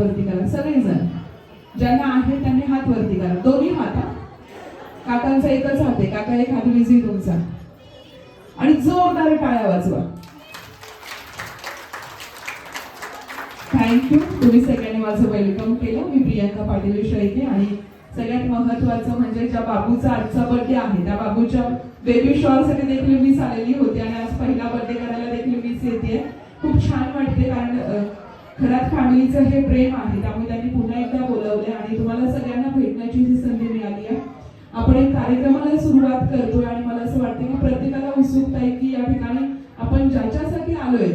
वरती करा. सगळेजण. ज्यांना आहे त्यांनी हात वरती करा. दोन्ही हात हा. काकांचा एकच हात आहे. काका एक हात विझी तुमचा. आणि जोरदार टाळ्या वाजवा. थँक्यू तुम्ही सगळ्यांनी माझं वेलकम केलं. मी प्रियांका पाटील शेळके आणि सगळ्यात महत्वाचं म्हणजे ज्या बाबूचा आजचा बर्थडे आहे त्या बाबूच्या बेबी शॉवर देखील मीच आलेली होती आणि आज पहिला बर्थडे करायला देखील मीच येते खूप छान वाटते कारण घरात खरात फॅमिलीचं हे प्रेम आहे त्यामुळे त्यांनी पुन्हा एकदा बोलवले आणि तुम्हाला सगळ्यांना भेटण्याची ही संधी मिळाली आहे आपण एक कार्यक्रमाला सुरुवात करतोय आणि मला असं वाटतं की प्रत्येकाला उत्सुकता आहे की या ठिकाणी आपण ज्याच्यासाठी आलोय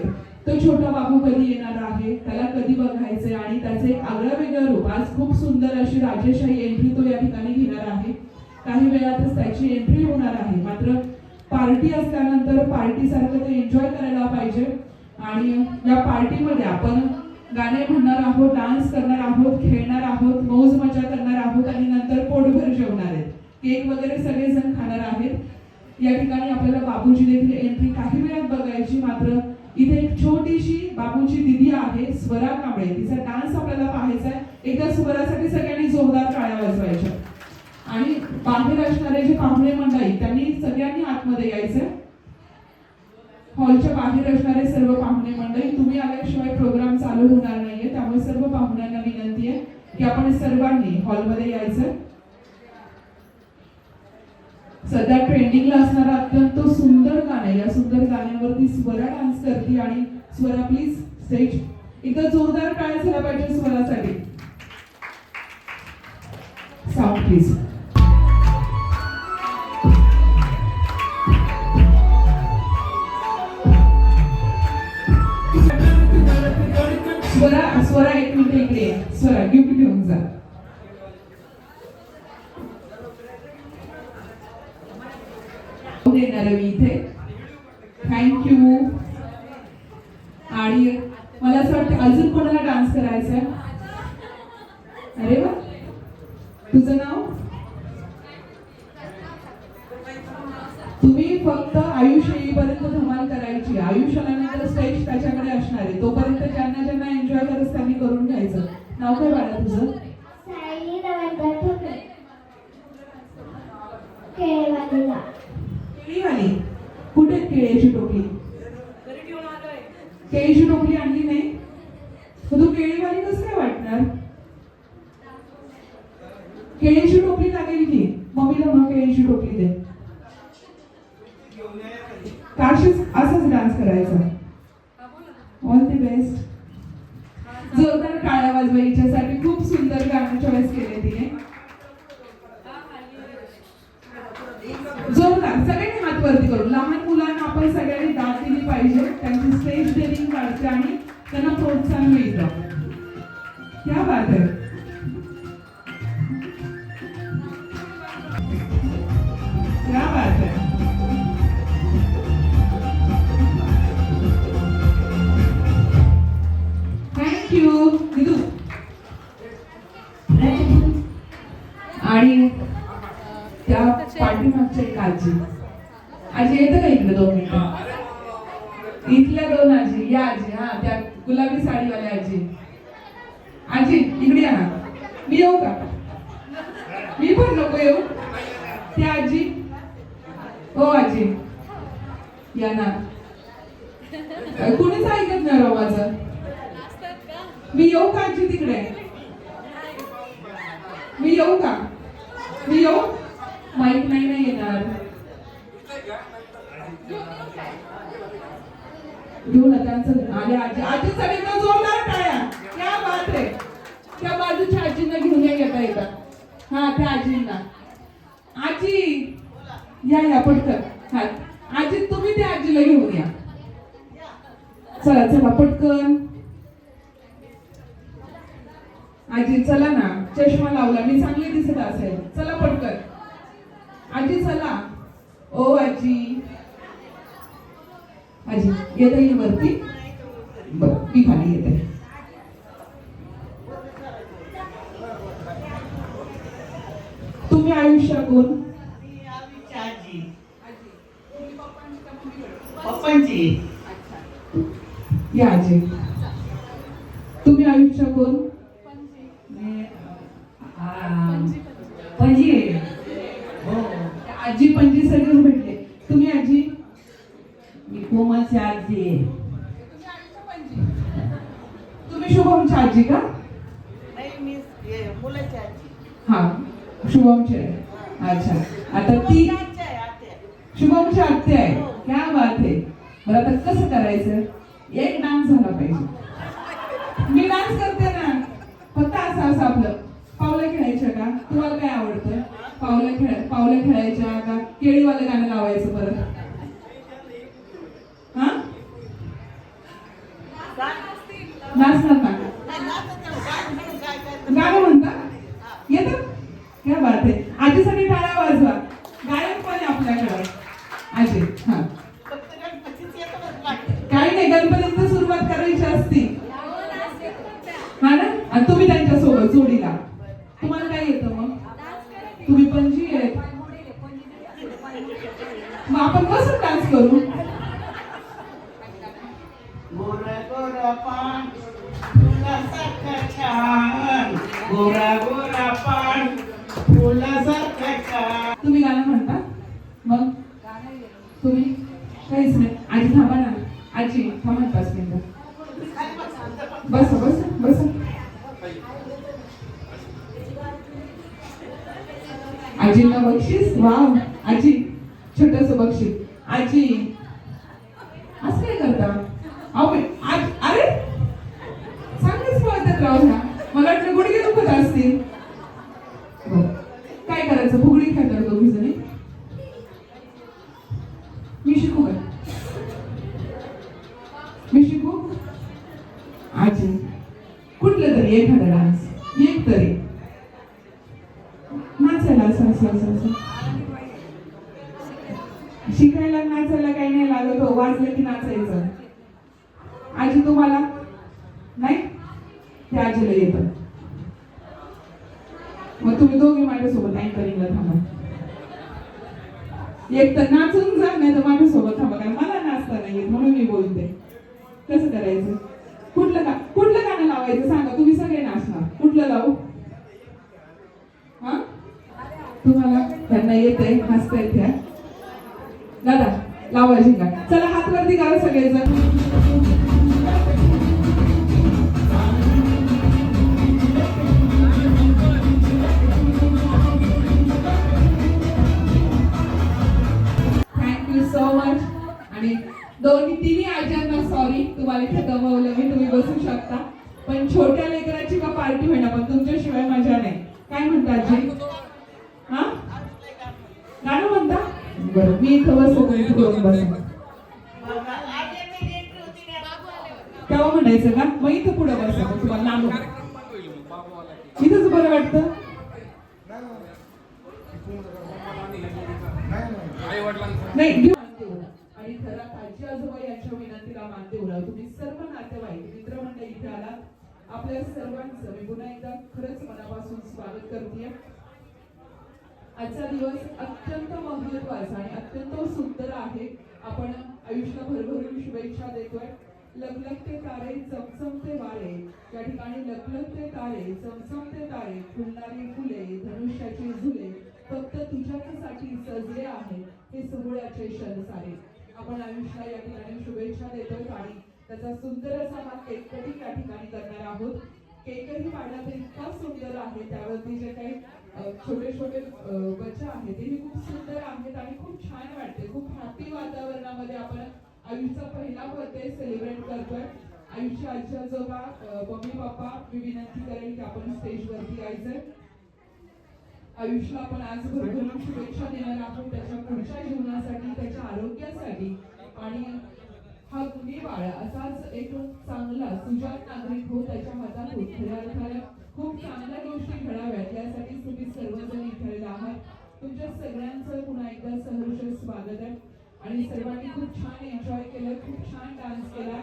तो छोटा बाबू कधी येणार आहे त्याला कधी बघायचंय आणि त्याचं एक आगळं वेगळं रूप आज खूप सुंदर अशी राजेशाही एंट्री तो या ठिकाणी घेणार आहे. काही वेळातच त्याची एंट्री होणार आहे मात्र पार्टी असल्यानंतर पार्टी सारखं ते एन्जॉय करायला पाहिजे. आणि या पार्टीमध्ये आपण गाणे म्हणणार आहोत डान्स करणार आहोत खेळणार आहोत मौज मजा करणार आहोत आणि नंतर पोटभर जेवणार आहेत. केक वगैरे सगळेजण खाणार आहेत. या ठिकाणी आपल्याला बाबूजी देखील एंट्री काही वेळात बघायची मात्र इथे एक छोटीशी बाबूची दिदी आहे स्वरा कांबळे. तिचा डान्स आपल्याला पाहायचा आहे. एकदा स्वरासाठी सगळ्यांनी जोरदार टाळ्या वाजवायच्या. आणि बाहेर असणारे जे पाहुणे मंडळी त्यांनी सगळ्यांनी आतमध्ये यायचं. हॉलच्या बाहेर असणारे सर्व पाहुणे मंडळी तुम्ही आल्याशिवाय प्रोग्राम चालू होणार नाहीये. त्यामुळे सर्व पाहुण्यांना विनंती आहे की आपण सर्वांनी हॉलमध्ये यायचं. सध्या ट्रेंडिंगला असणारा अत्यंत सुंदर गाणं या सुंदर गाण्यावरती स्वरा डान्स करते आणि स्वरा प्लीज स्टेज एकदा जोरदार टाळ्या झाला पाहिजे स्वरासाठी. साऊंड प्लीज स्वरा स्वरा एक मिनिट इकडे स्वरा गिफ्ट घेऊन जा. देणार मी इथे. थँक्यू आणि मला असं वाटतं अजून कोणाला डान्स करायचा आहे? अरे वा. तुझं नाव? तुम्ही फक्त आयुष्य येईपर्यंत धमाल करायची. आयुष्य आल्यानंतर स्टेज त्याच्याकडे असणार आहे. तोपर्यंत ज्यांना ज्यांना एन्जॉय करत त्यांनी करून घ्यायचं नाव काय बाळा तुझं सायली रवींद्र ठोकरे केळवालीला केळीवाली कुठे आहे केळीची टोपली केळीची टोपली आणली नाही मग तू केळीवाली कसं काय वाटणार केळीची टोपली लागेल की मम्मीला मग केळीची टोपली दे काशीच असाच डान्स करायचा ऑल दी बेस्ट जोरदार टाळ्या वाजवा हिच्यासाठी खूप सुंदर गाणं चॉईस केले तिने जोरदार सगळ्यांनी हात वरती करू लहान मुलांना आपण सगळ्यांनी दाद दिली पाहिजे त्यांची स्टेज डेअरिंग वाढते आणि त्यांना प्रोत्साहन मिळतं क्या बात आहे क्या बात है? थँक्यू निधू आणि त्या पाठीमागच्या एक आजी. आजी येतं का इकडे दोन मिनिटं? इथल्या दोन आजी. या आजी हा त्या गुलाबी साडीवाल्या आजी. आजी इकडे या. ना मी येऊ का? मी पण नको येऊ. त्या आजी. हो आजी. या ना. कुणीच ऐकत नाही राव माझं. मी येऊ का आजी तिकडे? मी येऊ का? मी येऊ? माहीत नाही नाही येणार. घेऊन त्यांचं आले आजी. आजी सगळ्यांना जोरदार टाळ्या. क्या बात रे त्या बाजूच्या आजींना घेऊन या येता येतात हा त्या आजींना. आजी या या पटकन. हा. आजी तुम्ही त्या आजीला घेऊन या. चला चला पटकन. आजी चला ना. चष्मा लावला. मी चांगली दिसत असेल. चला पटकन. आजी चला. ओ आजी. आजी येता येईल वरती. बर मी खाली येते. तुम्ही आयुष्यातून आजी पप्पांची. या आजी. तुम्ही आयुष्यातून आजी आहे हो आजी पणजी सगळेच भेटले तुम्ही आजी मी कोमलची आजी आहे तुम्ही शुभमची आजी का? हे, हा शुभमची आहे अच्छा. आता ती. शुभमची आत्या आहे. क्या बात आहे. बरं आता कसं करायचं? एक डान्स झाला पाहिजे. मी डान्स करते ना फक्त असं असं आपलं पावलं खेळायच्या का तुम्हाला काय आवडतं पावलं खेळ पावलं खेळायच्या का केळीवालं गाणं लावायचं परत हा नाचणार ना नाही, नाचत नाही, गाणं म्हणून काय काय गाणं म्हणता येतं क्या बात आहे आजीसाठी टाळ्या वाजवा गायक पण आहे आपल्याकडे आजी हा फक्त गणपतीच येतं बरं गाणं. काही नाही गणपतीचं सुरुवात करायची असती हा ना आणि तुम्ही त्यांच्यासोबत जोडीला तुम्हाला काय येतं मग तुम्ही पणजी आहेत. मग आपण असं मग तुम्ही दोघे माझ्यासोबत अँकरिंगला थांबा. एक तर नाचून जा नाही तर माझ्यासोबत थांबा कारण मला नाचता नाही येत म्हणून मी बोलते. कसं करायचं? कुठलं का कुठलं गाणं लावायचं? सांगा तुम्ही सगळे नाचणार. कुठलं लावू? हा? तुम्हाला त्यांना येते हसता येते दादा लावा झिंगा चला हात वरती गाव सगळेजण. आणि दोन्ही तिन्ही आज्यांना सॉरी तुम्हाला इथे दमवलं मी तुम्ही बसू शकता. पण छोट्या लेकराची का पार्टी होईना पण तुमच्याशिवाय मजा नाही. काय म्हणता आजी? हा? गाणं म्हणता? बरं मी इथं बसा. तेव्हा म्हणायचं का? मग इथं पुढे बसा तुम्हाला लांब इथंच बरं वाटतं? नाही घरात यांच्या विनंतीला मानते उरा तुम्ही सर्व नातेवाईक मित्रमंडळी इथे आलात. आपल्या सर्वांचं मी पुन्हा एकदा खरंच मनापासून स्वागत करते आजचा दिवस अत्यंत महत्त्वाचा आणि अत्यंत सुंदर आहे. आपण आयुष्याला भरभरून शुभेच्छा देतोय. लखलखते तारे चमचमते वारे. या ठिकाणी लखलखते तारे चमचमते तारे. फुलणारी फुले धनुष्याची झुले फक्त तुझ्यासाठी सजले आहे हे सोहळ्याचे क्षण सारे आपण आयुष्याला या ठिकाणी शुभेच्छा देतोय आणि त्याचा सुंदर असा हा केक कटिंग या ठिकाणी करणार आहोत. केकही पाडला तर इतका सुंदर आहे त्यावरती जे काही छोटे छोटे बच्चा आहेत तेही खूप सुंदर आहेत आणि खूप छान वाटते. खूप हॅपी वातावरणामध्ये आपण आयुषचा पहिला बर्थडे सेलिब्रेट करतोय. आयुषच्या आजी आजोबा मम्मी पप्पा मी विनंती करेन की आपण स्टेजवरती यायचंय. आयुष्य आपण आज भरभरून शुभेच्छा देणार आहोत त्याच्या पुढच्या जीवनासाठी त्याच्या आरोग्यासाठी. आणि हा गुन्हे बाळा असाच एक चांगला सुजात नागरिक हो त्याच्या हातात खऱ्या अर्थाला खूप चांगल्या गोष्टी घडाव्यात. यासाठी तुम्ही सर्वजण इथे आहात. तुमच्या सगळ्यांचं पुन्हा एकदा सहर्ष स्वागत आहे. आणि सर्वांनी खूप छान एन्जॉय केलं खूप छान डान्स केला.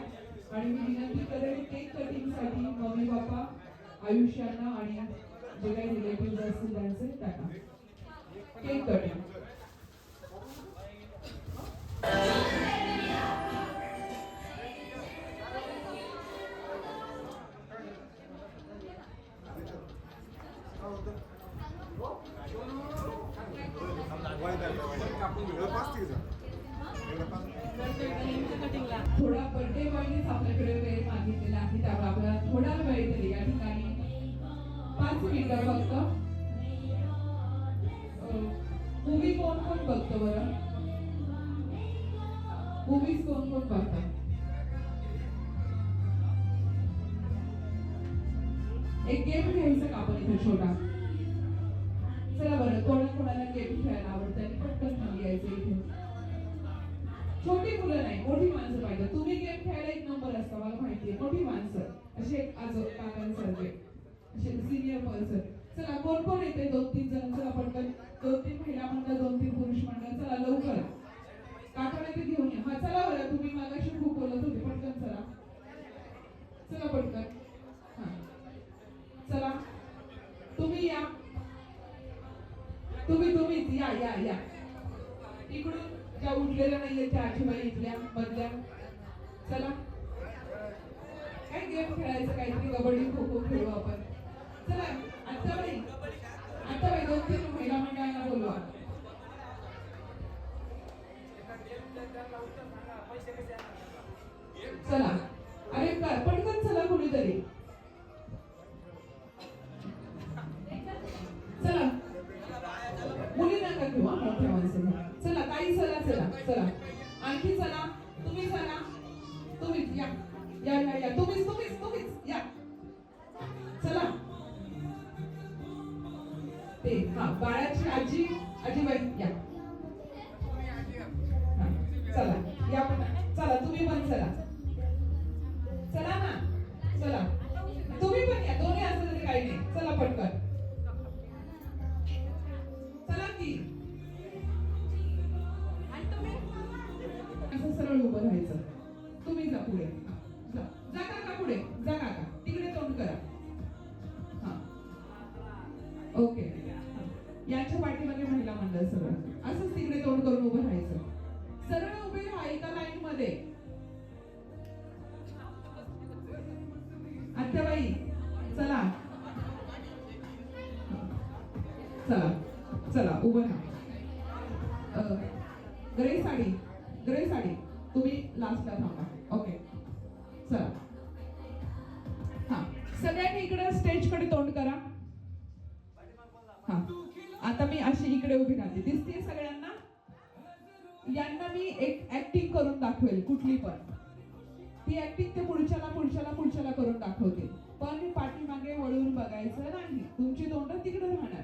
आणि मी विनंती करेल केक कटिंगसाठी मम्मी पप्पा आयुष्यांना आणि जे काही रिलेटिव्ह असतील त्यांचे टाका केक कटिंग पाच मिनिटं फक्त मूवी कोण कोण बघतो बरं? मूवीज कोण कोण बघतात? एक गेम खेळायचं का आपण इथे छोटा? चला बरं कोणा कोणाला गेम खेळायला आवडतं? आणि पटकन खाली यायचं इथे. छोटी मुलं नाही मोठी माणसं पाहिजे. तुम्ही गेम खेळायला एक नंबर असता मला माहितीये. मोठी माणसं. असे एक आजो काकांसारखे. सिनियर पर्सन चला कोण कोण येते? दोन तीन जण. चला पटकन. दोन तीन महिला मंडळ दोन तीन पुरुष मंडळ. चला लवकर. काका ते घेऊन या. हा चला बरं. मोठ्या माणसाला चला ताई चला चला चला. आणखी चला. सरळ उभं राहायचं. तुम्ही जा पुढे. सगळ्यांनी इकडे स्टेजकडे तोंड करा. हा. आता मी अशी इकडे उभी राहते. दिसते सगळ्यांना? यांना मी एक ऍक्टिंग करून दाखवेल कुठली पण. ती ऍक्टिंग ते पुढच्याला पुढच्याला पुढच्याला करून दाखवते. पण पाठीमागे वळून बघायचं नाही. तुमची तोंड तिकडे राहणार.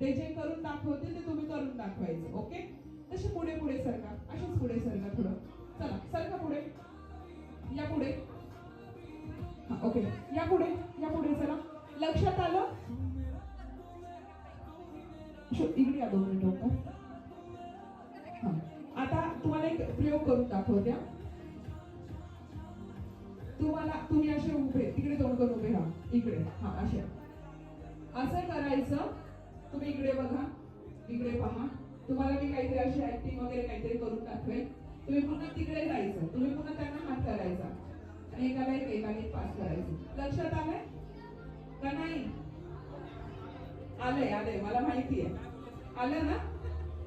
ते जे करून दाखवते ते तुम्ही करून दाखवायचं ओके? तसे पुढे पुढे सरका. असेच पुढे सरका थोडं. चला सरका पुढे. या पुढे. ओके या पुढे या पुढे चला. लक्षात आलं? इकडे या दोन मिनिट हा. आता तुम्हाला एक प्रयोग करून दाखवत्या. तुम्हाला तुम्ही असे उभे तिकडे तोंड करून उभे राहा. इकडे हा असे. असं करायचं तुम्ही इकडे बघा. इकडे पहा. तुम्हाला मी काहीतरी अशी ऍक्टिंग वगैरे काहीतरी करून दाखवेल तुम्ही पुन्हा तिकडे जायचं. तुम्ही पुन्हा त्यांना हात करायचा आणि एकाला एक एकाला पास करायचं. लक्षात आलंय? का नाही? आलंय आलंय. मला माहिती आहे. आलं ना?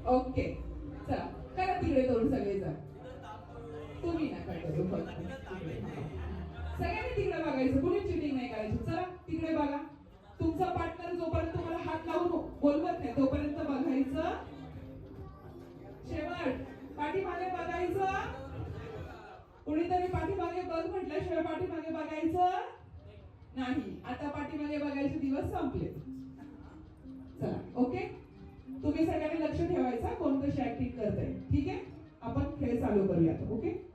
ओके. चला. करा तिकडे तोंड सगळेजण. तुम्ही करू. हो, हो. सगळ्यांनी तिकडे बघायचं. कुणी चिटिंग नाही करायची. चला तिकडे बघा. तुमचा पार्टनर जोपर्यंत तुम्हाला हात लावून बोलवत नाही तोपर्यंत बघायचं. शेवट. पाठीमागे बघायचं. कुणीतरी पाठीमागे बघ म्हटल्याशिवाय पाठीमागे बघायचं नाही. आता पाठीमागे बघायचे दिवस संपले. चला ओके? तुम्ही सगळ्यांनी लक्ष ठेवायचं कोण कशी ऍक्टिंग करताय. ठीक आहे? आपण खेळ चालू करूयात ओके?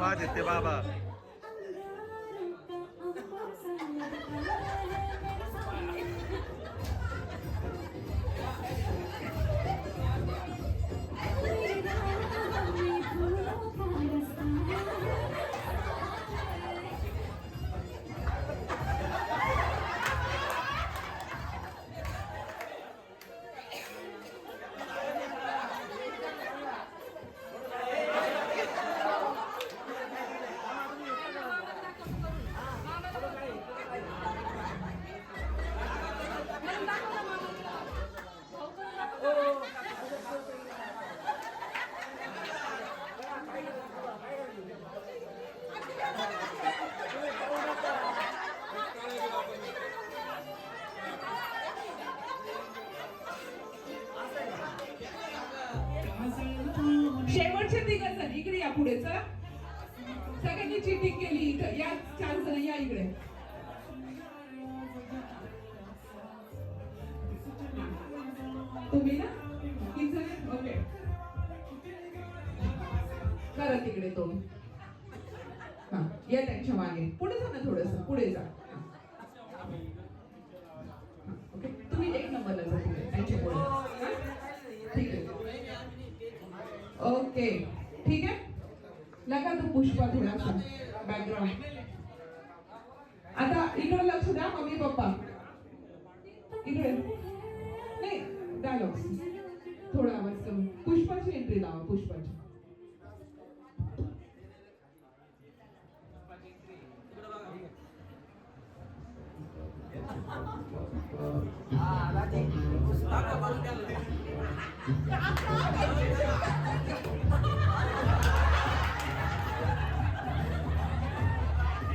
माझे ते बाबा. तुम्ही ना? किती ओके करा तिकडे तो. हा या त्यांच्या मागे. पुढे जा ना थोडस. पुढे जा. ओके तुम्ही एक नंबरला जा पुढे त्यांच्या पुढे. ठीक आहे. ओके ठीक आहे? लगा तू पुष्पा थोडासा. बॅकग्राऊंड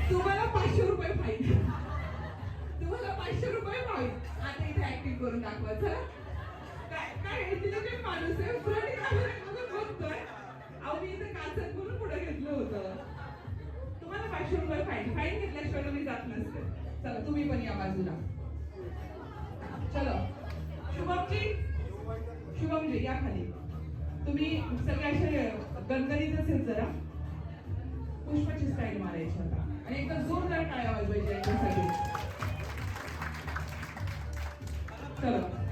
तुम्हाला पाचशे रुपये फाईन तुम्हाला पाचशे रुपये फाईन आता इथे ऍक्टिंग करून दाखवा चला काय काय हे तिला काही माणूस आहे. बघतोय. अहो मी इथे काचत म्हणून पुढे घेतलं होतं. तुम्हाला पाचशे रुपये फाईन फाईन घेतल्याशिवाय मी जात नसते. चला तुम्ही पण या बाजूला. चलो. शुभमजी शुभमजी या खाली. तुम्ही सगळे असे गणगणित असेल जरा. पुष्पाची स्टाईल मारायची आता. आणि एकदा जोरदार टाळ्या वाजवायच्या याच्यासाठी चलो.